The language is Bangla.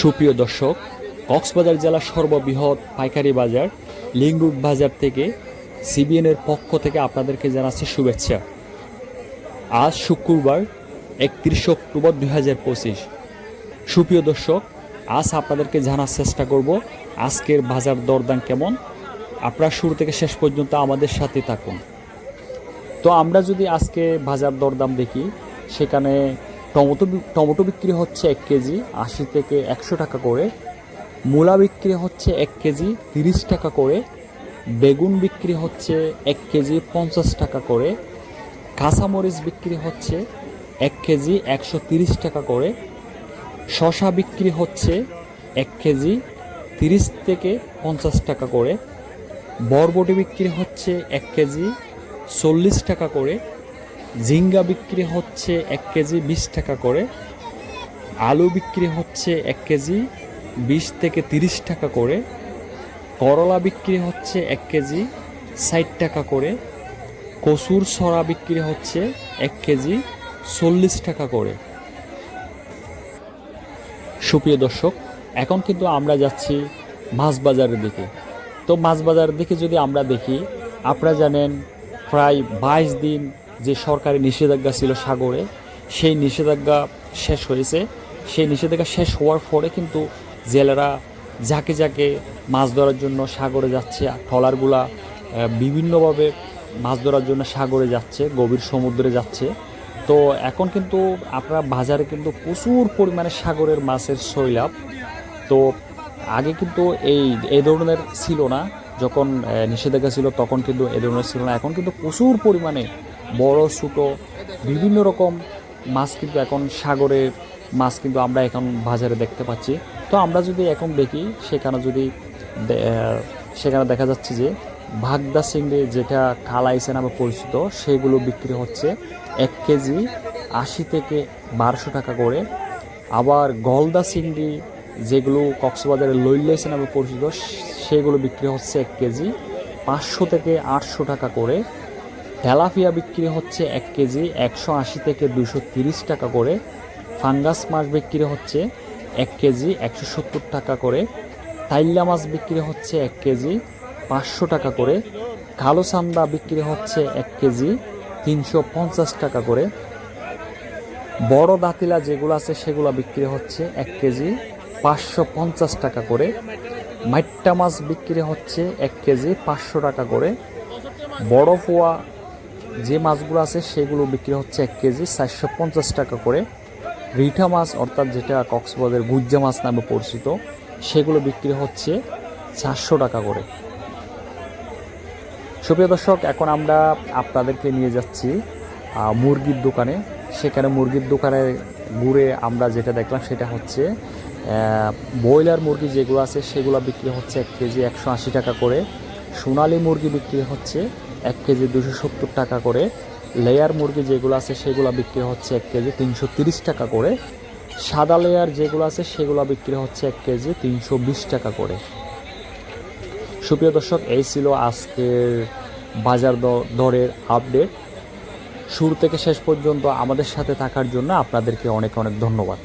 সুপ্রিয় দর্শক, কক্সবাজার জেলার সর্ববৃহৎ পাইকারি বাজার লিঙ্গুক বাজার থেকে সিবিএনের পক্ষ থেকে আপনাদেরকে জানাচ্ছি শুভেচ্ছা। আজ শুক্রবার একত্রিশ অক্টোবর দুই হাজার পঁচিশ। সুপ্রিয় দর্শক, আজ আপনাদেরকে জানার চেষ্টা করব আজকের বাজার দরদাম কেমন। আপনারা শুরু থেকে শেষ পর্যন্ত আমাদের সাথে থাকুন। তো আমরা যদি আজকে বাজার দরদাম দেখি, সেখানে টমেটো টমেটো বিক্রি হচ্ছে এক কেজি আশি থেকে একশো টাকা করে। মূলা বিক্রি হচ্ছে এক কেজি তিরিশ টাকা করে। বেগুন বিক্রি হচ্ছে এক কেজি পঞ্চাশ টাকা করে। কাঁচামরিচ বিক্রি হচ্ছে এক কেজি একশো তিরিশ টাকা করে। শশা বিক্রি হচ্ছে এক কেজি তিরিশ থেকে পঞ্চাশ টাকা করে। বরবটি বিক্রি হচ্ছে এক কেজি চল্লিশ টাকা করে। ঝিঙ্গা বিক্রি হচ্ছে এক কেজি বিশ টাকা করে, আলু বিক্রি হচ্ছে এক কেজি বিশ থেকে তিরিশ টাকা করে, করলা বিক্রি হচ্ছে এক কেজি ষাট টাকা করে, কচুর সরা বিক্রি হচ্ছে এক কেজি চল্লিশ টাকা করে। সুপ্রিয় দর্শক, এখন কিন্তু আমরা যাচ্ছি মাছ বাজারের দিকে। তো মাছ বাজারের দিকে যদি আমরা দেখি, আপনারা জানেন প্রায় বাইশ দিন যে সরকারি নিষেধাজ্ঞা ছিল সাগরে, সেই নিষেধাজ্ঞা শেষ হয়েছে। সেই নিষেধাজ্ঞা শেষ হওয়ার পরে কিন্তু জেলেরা যাকে যাকে মাছ ধরার জন্য সাগরে যাচ্ছে আর ট্রলারগুলা বিভিন্নভাবে মাছ ধরার জন্য সাগরে যাচ্ছে, গভীর সমুদ্রে যাচ্ছে। তো এখন কিন্তু আপনার বাজারে কিন্তু প্রচুর পরিমাণে সাগরের মাছের শৈলাভ তো আগে কিন্তু এই এ ধরনের ছিল না। যখন নিষেধাজ্ঞা ছিল তখন কিন্তু এ ধরনের ছিল না। এখন কিন্তু প্রচুর পরিমাণে বড়, ছোটো, বিভিন্ন রকম মাছ কিন্তু এখন সাগরের মাছ কিন্তু আমরা এখন বাজারে দেখতে পাচ্ছি। তো আমরা যদি এখন দেখি, সেখানে যদি সেখানে দেখা যাচ্ছে যে ভাগদা চিংড়ি যেটা কালাইসে নামে পরিচিত, সেগুলো বিক্রি হচ্ছে এক কেজি আশি থেকে বারোশো টাকা করে। আবার গলদা চিংড়ি যেগুলো কক্সবাজারে লইলেছে নামে পরিচিত, সেগুলো বিক্রি হচ্ছে এক কেজি পাঁচশো থেকে আটশো টাকা করে। তেলাপিয়া বিক্রি হচ্ছে এক কেজি একশো আশি থেকে দুশো তিরিশ টাকা করে। ফাঙ্গাস মাছ বিক্রি হচ্ছে এক কেজি একশো সত্তর টাকা করে। তাইল্লা মাছ বিক্রি হচ্ছে এক কেজি পাঁচশো টাকা করে। কালো সান্দা বিক্রি হচ্ছে এক কেজি তিনশো পঞ্চাশ টাকা করে। বড় দাতিলা যেগুলো আছে সেগুলো বিক্রি হচ্ছে এক কেজি পাঁচশো পঞ্চাশ টাকা করে। মাইট্টা মাছ বিক্রি হচ্ছে এক কেজি পাঁচশো টাকা করে। বড় পোয়া যে মাছগুলো আছে সেগুলো বিক্রি হচ্ছে এক কেজি, চারশো পঞ্চাশ টাকা করে। রিঠা মাছ, অর্থাৎ যেটা কক্সবাজারের গুজ্জা মাছ নামে পরিচিত, সেগুলো বিক্রি হচ্ছে চারশো টাকা করে। সুপ্রিয় দর্শক, এখন আমরা আপনাদেরকে নিয়ে যাচ্ছি মুরগির দোকানে। সেখানে মুরগির দোকানে ঘুরে আমরা যেটা দেখলাম সেটা হচ্ছে ব্রয়লার মুরগি যেগুলো আছে সেগুলো বিক্রি হচ্ছে এক কেজি একশো আশি টাকা করে। সোনালি মুরগি বিক্রি হচ্ছে এক কেজি দুশো সত্তর টাকা করে। লেয়ার মুরগি যেগুলো আছে সেগুলো বিক্রি হচ্ছে এক কেজি তিনশো তিরিশ টাকা করে। সাদা লেয়ার যেগুলো আছে সেগুলো বিক্রি হচ্ছে এক কেজি তিনশো বিশ টাকা করে। সুপ্রিয় দর্শক, এই ছিল আজকের বাজার দরের আপডেট। শুরু থেকে শেষ পর্যন্ত আমাদের সাথে থাকার জন্য আপনাদেরকে অনেক অনেক ধন্যবাদ।